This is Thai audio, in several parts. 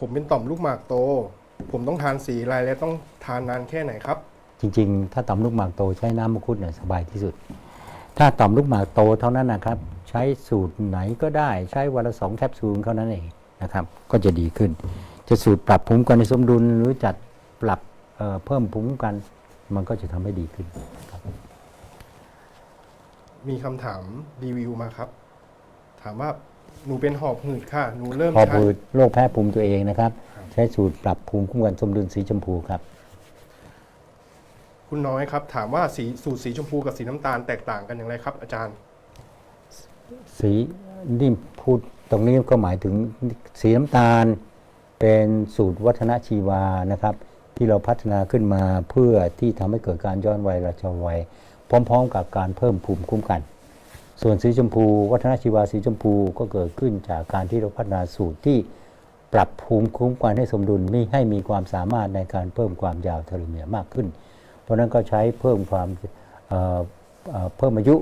ผมเป็นต่อมลูกหมากโต ผมต้องทานสีอะไรและต้องทานนานแค่ไหนครับ จริงๆ ถ้าต่อมลูกหมากโตใช้น้ำมังคุดเนี่ยสบายที่สุด ถ้าต่อมลูกหมากโตเท่านั้นนะครับ ใช้สูตรไหนก็ได้ใช้วันละสองแคปซูลเท่านั้นเองนะครับ ก็จะดีขึ้น จะสูตรปรับภูมิคุ้มกันในสมดุลหรือจัดปรับเอ่อเพิ่มภูมิคุ้มกัน มันก็จะทำให้ดีขึ้นครับ มีคำถามรีวิวมาครับ ถามว่า หนูเป็นหอบหืดค่ะ หนูเริ่มพอใช้พูดโรคแพ้ภูมิตัวเองนะครับ ครับ ใช้สูตรปรับภูมิคุ้มกันสมดุลสีชมพูครับ คุณน้อยครับ ถามว่าสีสูตรสีชมพูกับสีน้ำตาลแตกต่างกันอย่างไรครับ อาจารย์ สีนี่พูดตรงนี้ก็หมายถึงสีน้ำตาลเป็นสูตรวัฒนชีวานะครับ ที่เราพัฒนาขึ้นมาเพื่อที่ทำให้เกิดการย้อนวัยราชวัยพร้อม ๆ กับการเพิ่มภูมิคุ้มกัน ส่วนสีชมพู วัฒนชีวาสีชมพูก็เกิดขึ้นจากการที่เราพัฒนาสูตรที่ปรับภูมิคุ้มกันให้สมดุลไม่ให้มีความสามารถในการเพิ่มความยาวเทโลเมียร์มากขึ้น เพราะฉะนั้นก็ใช้เพิ่มความเอ่อเอ่อเพิ่มอายุ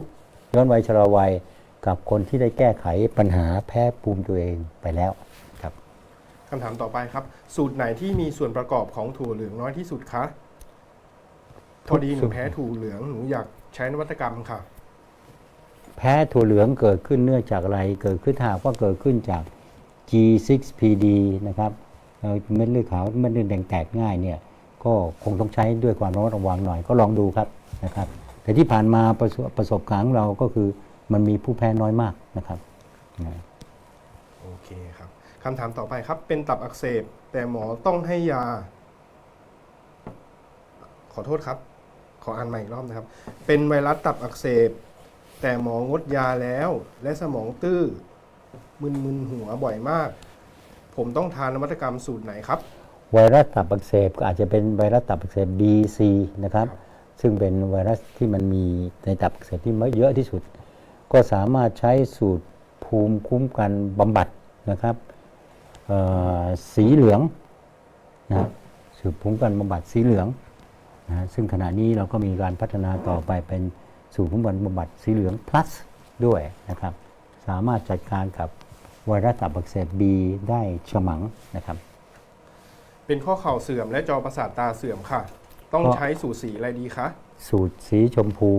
ย้อนวัยชราวัยกับคนที่ได้แก้ไขปัญหาแพ้ภูมิตัวเองไปแล้วครับคำถามต่อไปครับ สูตรไหนที่มีส่วนประกอบของถั่วเหลืองน้อยที่สุดคะพอดีหนูแพ้ถั่วเหลืองหนูอยากใช้นวัตกรรมค่ะ แพ้ถั่วเหลืองเกิดขึ้นเนื่องจากอะไร เกิดขึ้นหากว่าเกิดขึ้นจาก G6PD นะครับเม็ดเลือดขาวเม็ดเลือดแดงแตกง่ายเนี่ยก็คงต้องใช้ด้วยความระมัดระวังหน่อยก็ลองดูครับนะครับ แต่ที่ผ่านมาประสบประสบการณ์ของเราก็คือมันมีผู้แพ้น้อยมากนะครับโอเคครับคำถามต่อไปครับ เป็นตับอักเสบ แต่หมอต้องให้ยา ขอโทษครับ ขออ่านใหม่อีกรอบนะครับ เป็นไวรัสตับอักเสบ แต่หมองดยาแล้วและสมองตื้อ มึนๆหัวบ่อยมาก ผมต้องทานนวัตกรรมสูตรไหนครับ ไวรัสตับอักเสบก็อาจจะเป็นไวรัสตับอักเสบ BC นะครับ ซึ่งเป็นไวรัสที่มันมีในตับอักเสบที่เยอะที่สุด ก็สามารถใช้สูตรภูมิคุ้มกันบำบัดนะครับสีเหลืองนะสูตรภูมิคุ้มกันบำบัดสีเหลืองนะซึ่งขณะนี้เราก็มีการพัฒนาต่อไปเป็น สูตรภูมิคุ้มกันบำบัดสีเหลือง plus ด้วยนะครับ สามารถจัดการกับไวรัสตับอักเสบ B ได้ฉมังนะครับ เป็นข้อเข่าเสื่อมและจอประสาทตาเสื่อมค่ะ ต้องก็ใช้สูตรสีอะไรดีคะสูตรสีชมพู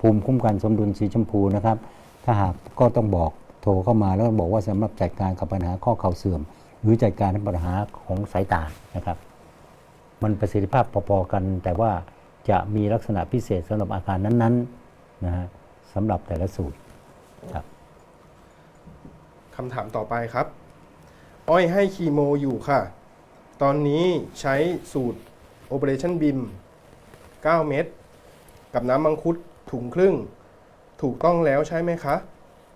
ภูมิคุ้มกันสมดุลสีชมพูนะครับ ถ้าหากก็ต้องบอกโทรเข้ามาแล้วบอกว่าสำหรับจัดการกับปัญหาข้อเข่าเสื่อม หรือจัดการกับปัญหาของสายตานะครับ มันประสิทธิภาพพอๆกัน แต่ว่าจะมีลักษณะพิเศษสำหรับอาการนั้นๆ นะฮะสำหรับแต่ละสูตรครับคำถามต่อไปครับ อ้อยให้คีโมอยู่ค่ะ ตอนนี้ใช้สูตร Operation BIM 9 เม็ดกับน้ำมังคุดถุงครึ่ง ถูกต้องแล้วใช่ไหมคะ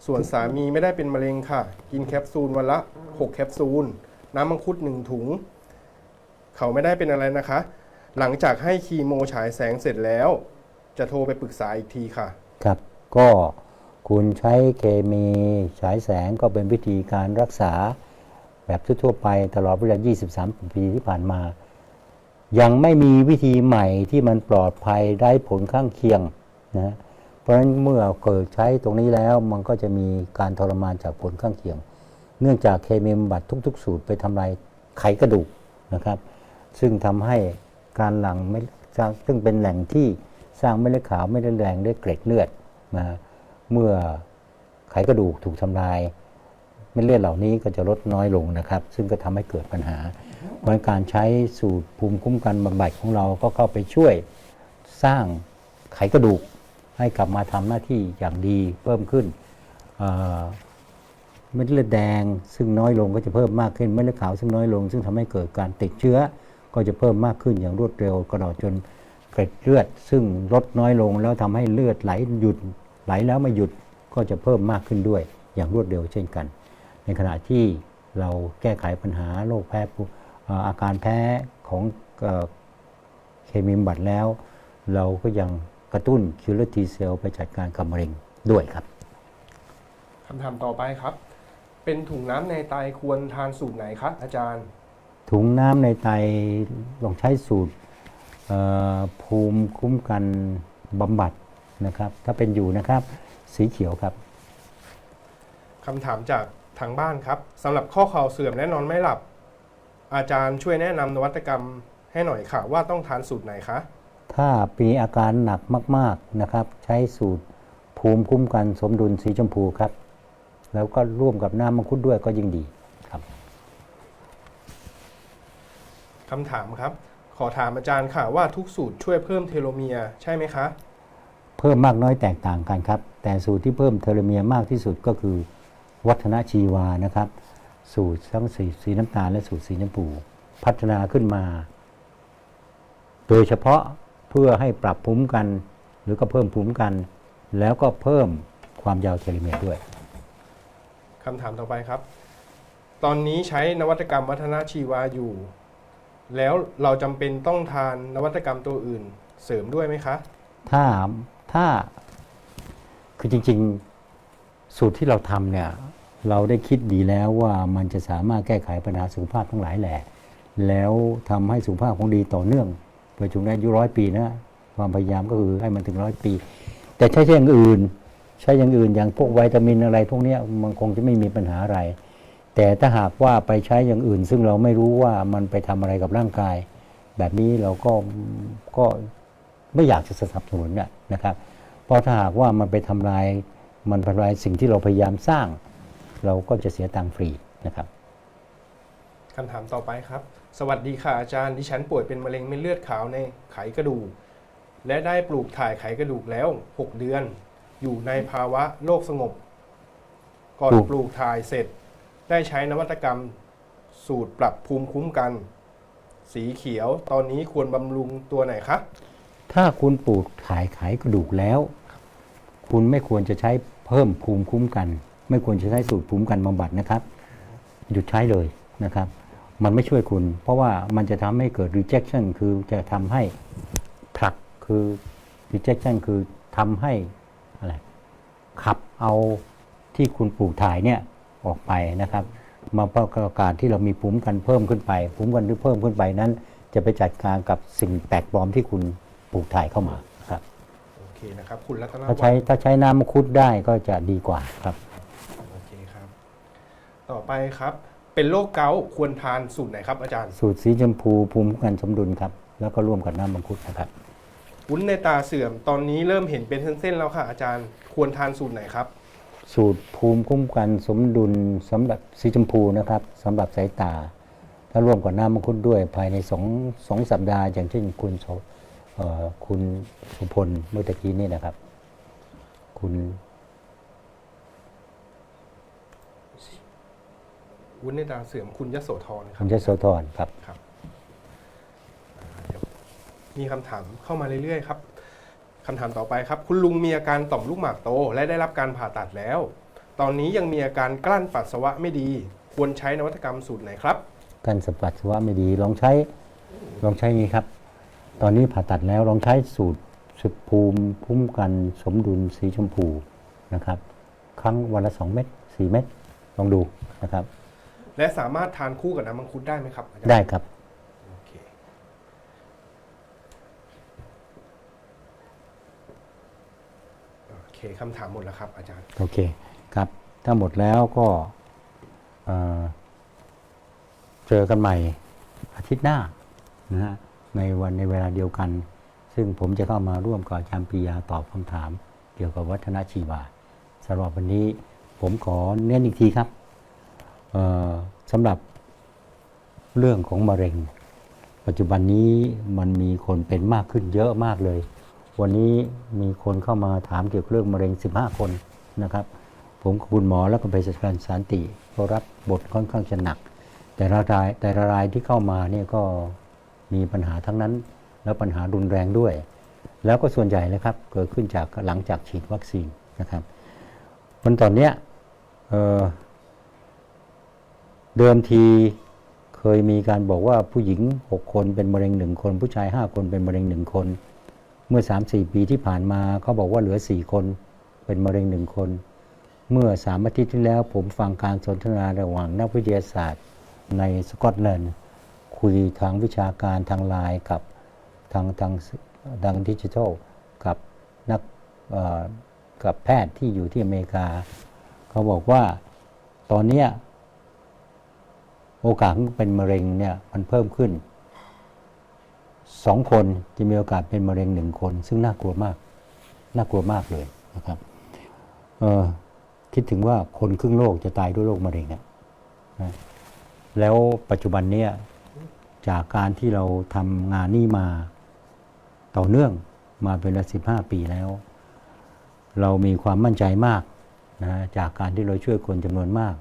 ส่วนสามีไม่ได้เป็นมะเร็งค่ะ กินแคปซูลวันละ 6 แคปซูล น้ำมังคุด 1 ถุง เขาไม่ได้เป็นอะไรนะคะ หลังจากให้คีโมฉายแสงเสร็จแล้ว จะโทรไปปรึกษาอีกทีค่ะ ครับ ก็คุณใช้เคมีฉายแสงก็เป็นวิธีการรักษาแบบทั่วๆไปตลอดเวลา 23 ปีที่ผ่านมา ยังไม่มีวิธีใหม่ที่มันปลอดภัยได้ผลข้างเคียงนะเพราะฉะนั้นเมื่อเกิดใช้ตรงนี้แล้วมันก็จะมีการทรมานจากผลข้างเคียง เนื่องจากเคมีบำบัดทุก ๆ สูตรไปทำลายไขกระดูกนะครับ ซึ่งทำให้การหลังไม่ซึ่งเป็นแหล่งที่ สร้างเม็ดเลือดขาวเม็ดเลือดแดงด้วยเกล็ดเลือดนะเมื่อไขกระดูกถูกทำลาย เม็ดเลือดเหล่านี้ก็จะลดน้อยลงนะครับ ซึ่งก็ทำให้เกิดปัญหาเพราะการใช้สูตรภูมิคุ้มกันบำบัดของเราก็เข้าไปช่วยสร้างไขกระดูกให้กลับมาทำหน้าที่อย่างดีเพิ่มขึ้นเม็ดเลือดแดงซึ่งน้อยลงก็จะเพิ่มมากขึ้นเม็ดเลือดขาวซึ่งน้อยลง ซึ่งทำให้เกิดการติดเชื้อก็จะเพิ่มมากขึ้นอย่างรวดเร็วกระดอจน เกล็ดเลือด ซึ่งลดน้อยลงแล้วทำให้เลือดไหลหยุดไหลแล้วไม่หยุดก็จะเพิ่มมากขึ้นด้วยอย่างรวดเร็วเช่นกัน ในขณะที่เราแก้ไขปัญหาโรคแพ้ภูเอ่ออาการแพ้ของเอ่อเคมีบำบัดแล้ว เราก็ยังกระตุ้นคิวเลอร์ทีเซลไปจัดการกับมะเร็งด้วยครับคำถามต่อไปครับ เป็นถุงน้ำในไตควรทานสูตรไหนคะอาจารย์ ถุงน้ำในไตลองใช้สูตรเอ่อ ภูมิคุ้มกันบำบัดนะครับ ถ้าเป็นอยู่นะครับสีเขียวครับคำถามจากทางบ้านครับสำหรับข้อเข่าเสื่อมและนอนไม่หลับ อาจารย์ช่วยแนะนำนวัตกรรมให้หน่อยค่ะ ว่าต้องทานสูตรไหนคะ ถ้ามีอาการหนักมาก ๆนะครับ ใช้สูตรภูมิคุ้มกันสมดุลสีชมพูครับ แล้วก็ร่วมกับน้ำมังคุดด้วยก็ยิ่งดีครับคำถามครับ ขอถามอาจารย์ค่ะว่าทุกสูตรช่วยเพิ่มเทโลเมียร์ใช่ไหมคะ เพิ่มมากน้อยแตกต่างกันครับ แต่สูตรที่เพิ่มเทโลเมียร์มากที่สุดก็คือ วัฒนชีวานะครับ สูตรทั้งสีสีน้ำตาลและสูตรสีน้ำปูพัฒนาขึ้นมา โดยเฉพาะเพื่อให้ปรับภูมิกัน หรือก็เพิ่มภูมิกัน แล้วก็เพิ่มความยาวเทโลเมียร์ด้วย คำถามต่อไปครับ ตอนนี้ใช้นวัตกรรมวัฒนชีวาอยู่ แล้วเราจำเป็นต้องทานนวัตกรรมตัวอื่น เสริมด้วยไหมคะ ถ้าถ้าคือจริงๆสูตรที่เราทำเนี่ย เราได้คิดดีแล้วว่ามันจะสามารถแก้ไขปัญหาสุขภาพทั้งหลายแหละแล้วทำให้สุขภาพของดีต่อเนื่องไปจนได้อายุร้อยปีนะความพยายามก็คือให้มันถึงร้อยปี แต่ใช้อย่างอื่น ใช้อย่างอื่นอย่างพวกวิตามินอะไรพวกเนี้ยมันคงจะไม่มีปัญหาอะไร แต่ถ้าหากว่าไปใช้อย่างอื่น ซึ่งเราไม่รู้ว่ามันไปทำอะไรกับร่างกาย แบบนี้เราก็ก็ไม่อยากจะสนับสนุนน่ะนะครับ เพราะถ้าหากว่ามันไปทำลายมันทำลายสิ่งที่เราพยายามสร้าง เราก็จะเสียตังค์ฟรีนะครับคำถามต่อไปครับ สวัสดีค่ะอาจารย์ ดิฉันป่วยเป็นมะเร็งเม็ดเลือดขาวในไขกระดูก และได้ปลูกถ่ายไขกระดูกแล้ว 6 เดือน อยู่ในภาวะโรคสงบ ก่อนปลูกปลูกถ่ายเสร็จ ได้ใช้นวัตกรรมสูตรปรับภูมิคุ้มกัน สีเขียวตอนนี้ควรบำรุงตัวไหนคะถ้าคุณปลูกถ่ายไขกระดูกแล้ว คุณไม่ควรจะใช้เพิ่มภูมิคุ้มกัน ไม่ควรจะใช้สูตรภูมิคุ้มกันบำบัดนะครับ หยุดใช้เลยนะครับ มันไม่ช่วยคุณ เพราะว่ามันจะทำให้เกิด rejection คือจะทำให้ผลักคือ rejection คือทำให้อะไรขับเอาที่คุณปลูกถ่ายเนี่ย ออกไปนะครับมาประกาศที่เรามีภูมิคุ้มกันเพิ่มขึ้นไปภูมิคุ้มกันที่เพิ่มขึ้นไปนั้น จะไปจัดการกับสิ่งแปลกปลอมที่คุณปลูกถ่ายเข้ามาครับโอเคนะครับคุณรัตนถ้าวัใช้ฒน์ถ้าใช้น้ำมังคุดได้ก็จะดีกว่าครับ โอเคครับ ต่อไปครับ เป็นโรคเกาต์ควรทานสูตรไหนครับอาจารย์สูตรสีชมพูภูมิคุ้มกันสมดุลครับ แล้วก็ร่วมกับน้ำมังคุดนะครับ วุ้นในตาเสื่อมตอนนี้เริ่มเห็นเป็นเส้นๆแล้วค่ะอาจารย์ ควรทานสูตรไหนครับ สูตรภูมิคุ้มกันสมดุลสำหรับสีชมพูนะครับสำหรับสายตา ถ้าร่วมกับน้ำมังคุดด้วยภายในสองสองสัปดาห์ อย่างเช่นคุณโสเอ่อคุณสุพลเมื่อตะกี้นี่นะครับ คุณวุ้นในตาเสื่อมคุณยโสธรคคุรับณยโสธรครับ ครับอ่าเดี๋ยวมีคำถามเข้ามาเรื่อยๆครับ คำถามต่อไปครับ คุณลุงมีอาการต่อมลูกหมากโต และได้รับการผ่าตัดแล้ว ตอนนี้ยังมีอาการกลั้นปัสสาวะไม่ดี ควรใช้นวัตกรรมสูตรไหนครับการสัมปัสสาวะไม่ดีลองใช้ลองใช้นี้ครับ ตอนนี้ผ่าตัดแล้วลองใช้สูตรสุดภูมิคุ้มกันสมดุลสีชมพูนะครับ ครั้งวันละ2เม็ด4เม็ดลองดูนะครับ และสามารถทานคู่กับน้ำมังคุดได้ไหมครับอาจารย์ ได้ครับ โอเคโอเคำถามหมดแล้วครับอาจารย์ โอเคครับ ถ้าหมดแล้วก็เอ่อเจอกันใหม่อาทิตย์หน้านะฮะในวันในเวลาเดียวกัน ซึ่งผมจะเข้ามาร่วมกับอาจารย์ปียาตอบคำถาม เกี่ยวกับวัฒนชีวาสำหรับวันนี้ผมขอเน้นอีกทีครับสำหรับเรื่องของมะเร็ง ปัจจุบันนี้มันมีคนเป็นมากขึ้นเยอะมากเลย วันนี้มีคนเข้ามาถามเกี่ยวกับเรื่องมะเร็ง 15 คนนะครับ ผมกับคุณหมอแล้วก็เภสัชกรสันติก็รับบทค่อนข้างจะหนัก แต่ละรายแต่ละรายที่เข้ามาเนี่ยก็มีปัญหาทั้งนั้น แล้วปัญหารุนแรงด้วย แล้วก็ส่วนใหญ่เลยครับเกิดขึ้นจากหลังจากฉีดวัคซีนนะครับวันตอนเนี้ยเเดิมทีเคยมีการบอกว่าผู้หญิง 6 คนเป็นมะเร็งหนึ่งคน ผู้ชาย 5 คนเป็นมะเร็งหนึ่งคน เมื่อ 3-4 ปีที่ผ่านมาเขาบอกว่าเหลือ 4 คน เป็นมะเร็งหนึ่งคน เมื่อสามอาทิตย์ที่แล้ว ผมฟังการสนทนาระหว่างนักวิทยาศาสตร์ ในสกอตแลนด์คุยทางวิชาการทางไลน์กับทางทางทางดิจิทัลกับนักกับแพทย์ที่อยู่ที่อเมริกา เขาบอกว่าตอนนี้โอกาสเป็นมะเร็งเนี่ยมันเพิ่มขึ้น สองคนจะมีโอกาสเป็นมะเร็งหนึ่งคน ซึ่งน่ากลัวมาก น่ากลัวมากเลยนะครับคิดถึงว่าคนครึ่งโลกจะตายด้วยโรคมะเร็งนะแล้วปัจจุบันเนี้ยจากการที่เราทำงานนี้มาต่อเนื่องมาเป็นสิบห้าปีแล้ว เรามีความมั่นใจมากนะจากการที่เราช่วยคนจำนวนมาก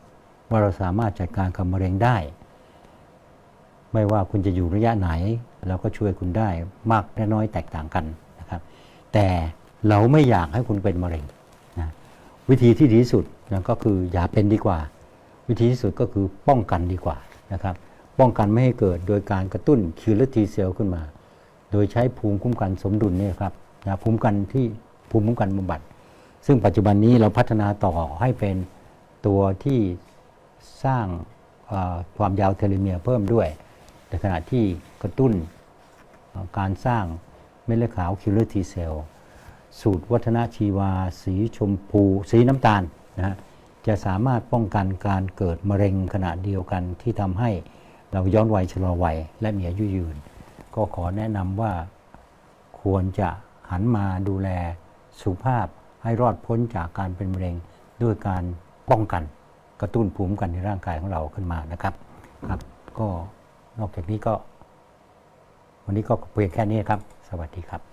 ว่าเราสามารถจัดการกับมะเร็งได้ ไม่ว่าคุณจะอยู่ระยะไหน เราก็ช่วยคุณได้มากและน้อยแตกต่างกันนะครับ แต่เราไม่อยากให้คุณเป็นมะเร็งนะวิธีที่ดีที่สุดนะก็คืออย่าเป็นดีกว่า วิธีที่สุดก็คือป้องกันดีกว่านะครับ ป้องกันไม่ให้เกิดโดยการกระตุ้นคิวเลทีเซลล์ขึ้นมา โดยใช้ภูมิคุ้มกันสมดุลนี่ครับนะภูมิคุ้มกันที่ภูมิคุ้มกันบำบัด ซึ่งปัจจุบันนี้เราพัฒนาต่อให้เป็นตัวที่สร้างความยาวเทโลเมียร์เพิ่มด้วย ในขณะที่กระตุ้นการสร้างเม็ดเลือดขาวคิลเลอร์ทีเซลสูตรวัฒนชีวา สีชมพู สีน้ำตาลนะฮะจะสามารถป้องกันการเกิดมะเร็งขณะเดียวกันที่ทำให้เราย้อนวัยชะลอวัยและมีอายุยืน ก็ขอแนะนำว่าควรจะหันมาดูแลสุขภาพให้รอดพ้นจากการเป็นมะเร็งด้วยการป้องกันกระตุ้นภูมิคุ้มกันในร่างกายของเราขึ้นมานะครับครับก็ นอกจากนี้ก็ วันนี้ก็เพียงแค่นี้ครับ สวัสดีครับ